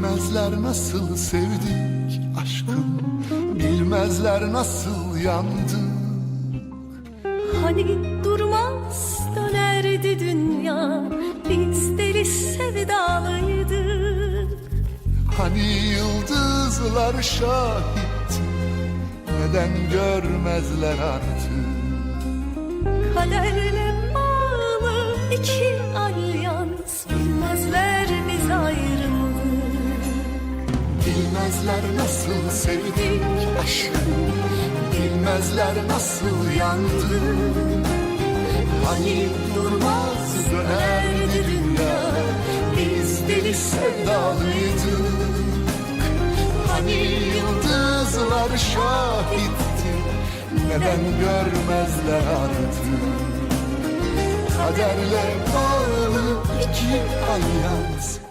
Bilmezler nasıl sevdik aşkım Bilmezler nasıl yandık. Hani durmaz dönerdi dünya Biz deli sevdalıydık. Hani yıldızlar şahit Neden görmezler artık? Kaderle bağlı iki Bilmezler nasıl sevdik aşkım Bilmezler nasıl yandık Hani durmaz dönerdi dünya Biz deli sevdalıydık Hani yıldızlar şahitti Neden görmezler artık? Kaderle bağlı iki alyans